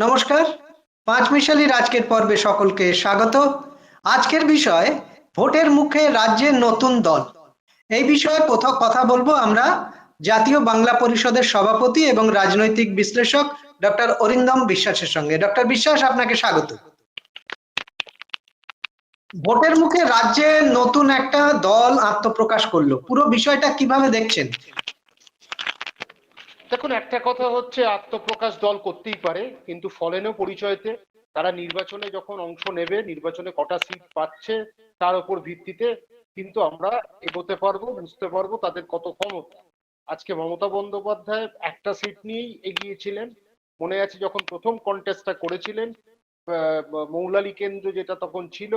নমস্কার। পাঁচ মিশালির আজকের পর্বে সকলকে স্বাগত। আজকের বিষয়, ভোটের মুখে রাজ্যের নতুন দল। এই বিষয়ে কোথাও কথা বলব আমরা জাতীয় বাংলা পরিষদের সভাপতি এবং রাজনৈতিক বিশ্লেষক ডক্টর অরিন্দম বিশ্বাসের সঙ্গে। ডক্টর বিশ্বাস, আপনাকে স্বাগত। ভোটের মুখে রাজ্যে নতুন একটা দল আত্মপ্রকাশ করল। পুরো বিষয়টা কীভাবে দেখছেন? দেখুন, একটা কথা হচ্ছে, আত্মপ্রকাশ দল করতেই পারে, কিন্তু ফলেনও পরিচয়তে তারা নির্বাচনে যখন অংশ নেবে, নির্বাচনে কটা সিট পাচ্ছে, তার উপর ভিত্তিতে কিন্তু আমরা এগোতে পারব, বুঝতে পারব তাদের কত ক্ষমতা। আজকে মমতা বন্দ্যোপাধ্যায় একটা সিট নিয়েই এগিয়েছিলেন। মনে আছে যখন প্রথম কন্টেস্টটা করেছিলেন মৌলালী কেন্দ্র যেটা তখন ছিল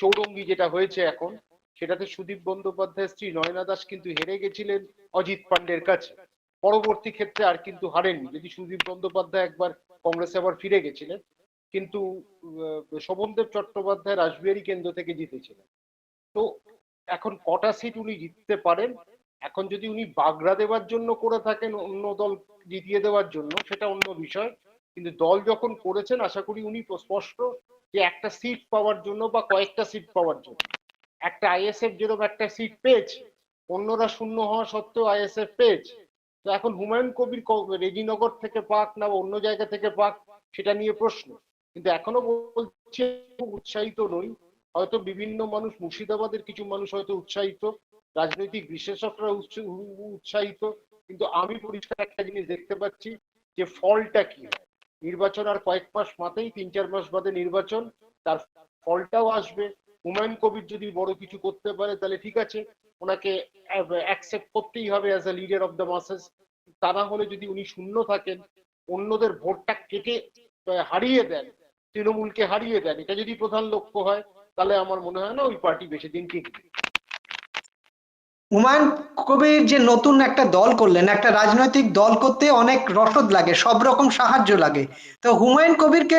চৌরঙ্গি যেটা হয়েছে এখন, সেটাতে সুদীপ বন্দ্যোপাধ্যায়ের স্ত্রী নয়না দাস কিন্তু হেরে গেছিলেন অজিত পান্ডের কাছে। পরবর্তী ক্ষেত্রে আর কিন্তু হারেননি। যদি সুদীপ বন্দ্যোপাধ্যায় একবার কংগ্রেসে আবার ফিরে গেছিলেন, কিন্তু শোভনদেব চট্টোপাধ্যায় রাসবিহারী কেন্দ্র থেকে জিতেছিলেন। তো এখন কটা সিট উনি জিততে পারেন? এখন যদি উনি বাগড়া দেওয়ার জন্য করে থাকেন, অন্য দল জিতিয়ে দেওয়ার জন্য, সেটা অন্য বিষয়। কিন্তু দল যখন করেছেন, আশা করি উনি স্পষ্ট যে একটা সিট পাওয়ার জন্য বা কয়েকটা সিট পাওয়ার জন্য। একটা আইএসএফ যেরকম একটা সিট পেয়েছে, অন্যরা শূন্য হওয়া সত্ত্বেও আইএসএফ পেয়েছে। তো এখন হুমায়ুন কবির রেজিনগর থেকে পাক না অন্য জায়গা থেকে পাক, সেটা নিয়ে প্রশ্ন। কিন্তু এখনও বলছে উৎসাহিত নই। হয়তো বিভিন্ন মানুষ, মুর্শিদাবাদের কিছু মানুষ হয়তো উৎসাহিত, রাজনৈতিক উৎস- উৎসাহিত। কিন্তু আমি পরিষ্কার একটা জিনিস দেখতে পাচ্ছি যে ফলটা কি? নির্বাচন আর কয়েক মাস মাতেই তিন চার মাস বাদে নির্বাচন, তার ফলটাও আসবে। হুমায়ুন কবির যদি বড় কিছু করতে পারে, তাহলে ঠিক আছে, ওনাকে অ্যাকসেপ্ট করতেই হবে as a leader of the masses তা না হলে যদি উনি শূন্য থাকেন, অন্যদের ভোটটা কেটে হারিয়ে দেন, তৃণমূলকে হারিয়ে দেন, এটা যদি প্রধান লক্ষ্য হয়, তাহলে আমার মনে হয় না ওই পার্টি বেশি দিন টিকবে। হুমায়ুন কবির যে নতুন একটা দল করলেন, একটা রাজনৈতিক দল করতে অনেক রসদ লাগে, সব রকম সাহায্য লাগে। তো হুমায়ুন কবিরকে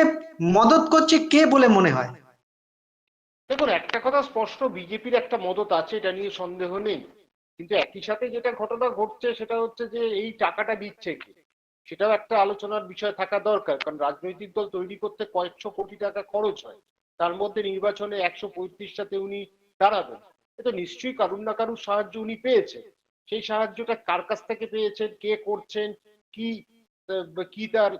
মদত করছে কে বলে মনে হয়? দেখুন, একটা কথা স্পষ্ট, বিজেপির একটা মদত আছে, এটা নিয়ে সন্দেহ নেই। কিন্তু একই সাথে যেটা ঘটনা ঘটছে, সেটা হচ্ছে যে এই টাকাটা দিচ্ছে কে? সেটাও একটা আলোচনার বিষয় থাকা দরকার, কারণ রাজনৈতিক দল তৈরি করতে কয়েকশো কোটি টাকা খরচ হয়। তার মধ্যে নির্বাচনে একশো পঁয়ত্রিশটাতে উনি দাঁড়াবেন। এ তো নিশ্চয়ই কারুর না কারুর সাহায্য উনি পেয়েছেন। সেই সাহায্যটা কার কাছ থেকে পেয়েছেন, কে করছেন, কি কি তার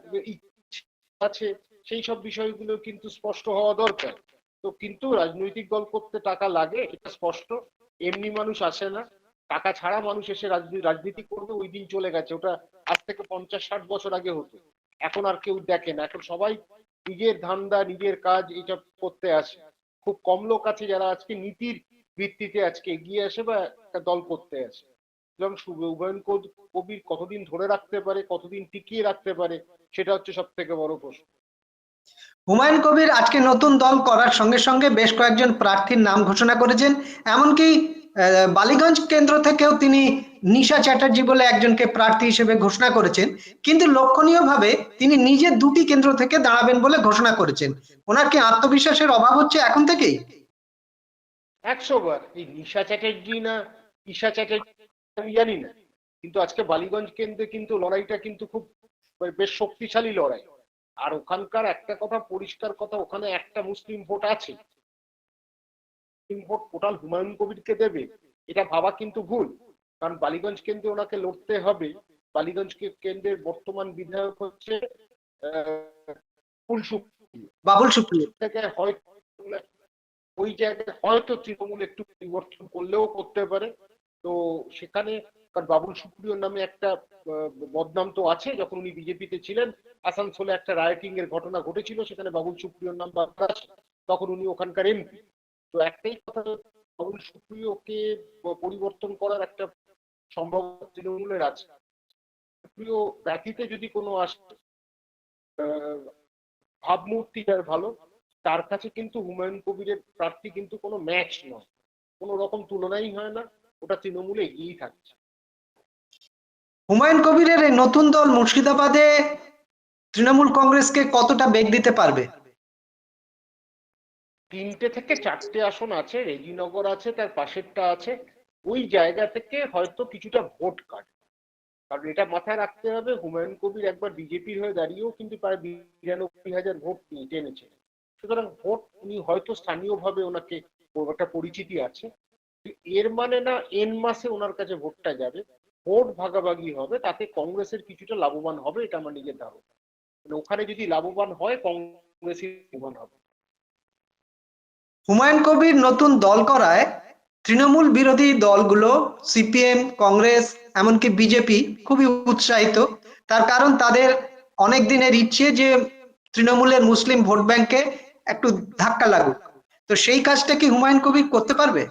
আছে, সেই সব বিষয়গুলো কিন্তু স্পষ্ট হওয়া দরকার। তো কিন্তু রাজনৈতিক দল করতে টাকা লাগে, এটা স্পষ্ট। এমনি মানুষ আসে না। টাকা ছাড়া মানুষ এসে রাজনীতি করবে, ওই দিন চলে গেছে। ওটা আজ থেকে পঞ্চাশ, ষাট বছর আগে হতো। এখন আর কেউ দেখে না। এখন সবাই নিজের ধান্দা, নিজের কাজ এইসব করতে আসে। খুব কম লোক আছে যারা আজকে নীতির ভিত্তিতে আজকে এগিয়ে আসে বা একটা দল করতে আসে। এবং উভয়ন কবির কতদিন ধরে রাখতে পারে, কতদিন টিকিয়ে রাখতে পারে, সেটা হচ্ছে সব থেকে বড় প্রশ্ন। হুমায়ুন কবির আজকে নতুন দল করার সঙ্গে সঙ্গে বেশ কয়েকজন প্রার্থীর নাম ঘোষণা করেছেন। এমনকি বালিগঞ্জ কেন্দ্র থেকেও তিনি নিশা চ্যাটার্জি বলে একজনকে প্রার্থী হিসেবে ঘোষণা করেছেন। কিন্তু লক্ষণীয়ভাবে তিনি নিজে দুটি কেন্দ্র থেকে দাঁড়াবেন বলে ঘোষণা করেছেন। ওনার কি আত্মবিশ্বাসের অভাব হচ্ছে এখন থেকেই? একশো বার। এই নিশা চ্যাটার্জি না ঈশা চ্যাটার্জি আমি জানি না। কিন্তু আজকে বালিগঞ্জ কেন্দ্রে কিন্তু লড়াইটা কিন্তু খুব বেশ শক্তিশালী লড়াই। আর ওখানকার একটা কথা পরিষ্কার কথা ওখানে একটা মুসলিম ভোট আছে। মুসলিম ভোট টোটাল হুমায়ুন কবিরকে দেবে এটা ভাবা কিন্তু ভুল। কারণ বালিগঞ্জ কেন্দ্রে ওনাকে লড়তে হবে। বালিগঞ্জ কেন্দ্রের বর্তমান বিধায়ক হচ্ছে বাবুল সুপ্রিয়। থেকে হয়তো ওই জায়গায় হয়তো তৃণমূল একটু পরিবর্তন করলেও করতে পারে। তো সেখানে কারণ বাবুল সুপ্রিয়র নামে একটা বদনাম তো আছে, যখন উনি বিজেপিতে ছিলেন, আসানসোলে একটা রাইটিং এর ঘটনা ঘটেছিল, সেখানে বাবুল সুপ্রিয়র নাম তখন উনি ওখানকার এমপি। তো একটাই কথা, বাবুল সুপ্রিয়কে পরিবর্তন করার একটা সম্ভব তৃণমূলের আছে। সুপ্রিয় ব্যতীতে যদি কোনো আসে ভাবমূর্তি যার ভালো, তার কাছে কিন্তু হুমায়ুন কবিরের প্রার্থী কিন্তু কোনো ম্যাচ নয়। কোনো রকম তুলনাই হয় না, ওটা তৃণমূলে এগিয়েই থাকছে। হুমায়ুন কবিরের এই নতুন দল মুর্শিদাবাদে তৃণমূল কংগ্রেসকে কতটা বেগ দিতে পারবে? তিনটে থেকে চারটে আসন আছে, রেজিনগর আছে, তার পাশেরটা আছে। ওই জায়গা থেকে হয়তো কিছুটা ভোট কাটবে। কারণ এটা মাথায় রাখতে হবে, হুমায়ুন কবির একবার বিজেপির হয়ে দাঁড়িয়েও কিন্তু প্রায় বিরানব্বই হাজার ভোট তিনি টেনেছে সুতরাং ভোট উনি হয়তো স্থানীয়ভাবে ওনাকে একটা পরিচিতি আছে। এর মানে না, এন মাসে ওনার কাছে ভোটটা যাবে। ভোট ভাগাভাগি হবে, তাতে কংগ্রেসের কিছুটা লাভবান হবে, এটা আমার নিজের ধারণা। মানে ওখানে যদি লাভবান হয়, কংগ্রেসই লাভবান হবে। হুমায়ুন কবির নতুন দল করায় তৃণমূল বিরোধী দলগুলো, সিপিএম, কংগ্রেস, এমনকি বিজেপি খুবই উৎসাহিত। তার কারণ তাদের অনেক দিনের ইচ্ছে যে তৃণমূলের মুসলিম ভোট ব্যাংকে একটু ধাক্কা লাগুক। তো সেই কাজটা কি হুমায়ুন কবির করতে পারবে?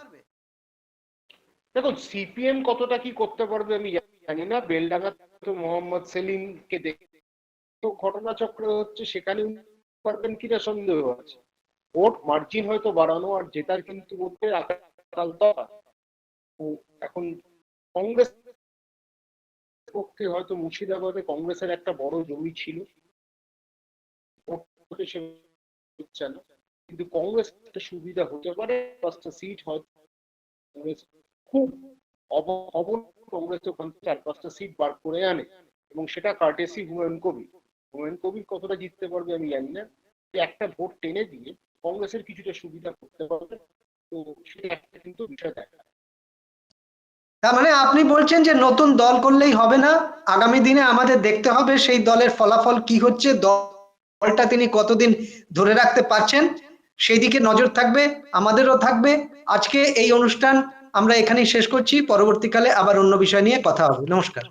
দেখুন সিপিএম কতটা কি করতে পারবে আমি জানি না। বেলডাঙ্গা তো মোহাম্মদ সেলিমকে দেখে তো ঘটনাচক্র হচ্ছে, সেখানে পারবেন কিনা সন্দেহ আছে। ভোট মার্জিন হয়তো বাড়ানো আর জেতার কিন্তু ভোটের এখন কংগ্রেস পক্ষে হয়তো মুর্শিদাবাদে কংগ্রেসের একটা বড় জমি ছিল। কিন্তু কংগ্রেস একটা সুবিধা হতে পারে, পাঁচটা সিট হয়তো কংগ্রেস খুব অব- অবন কংগ্রেস ওখান থেকে চার পাঁচটা সিট বার করে আনে। এবং সেটা কার্টেসি হুমায়ুন কবির। হুমায়ুন কবির কতটা জিততে পারবে আমি জানি না। একটা ভোট টেনে দিয়ে কংগ্রেসের কিছুটা সুবিধা করতে পারবে তো সেটা একটা কিন্তু বিষয় দেখা। তার মানে আপনি বলছেন যে নতুন দল করলেই হবে না। আগামী দিনে আমাদের দেখতে হবে সেই দলের ফলাফল কি হচ্ছে দলটা তিনি কতদিন ধরে রাখতে পারছেন। সেই দিকে নজর থাকবে আমাদেরও থাকবে। আজকে এই অনুষ্ঠান আমরা এখানেই শেষ করছি। পরবর্তীকালে আবার অন্য বিষয় নিয়ে কথা হবে। নমস্কার।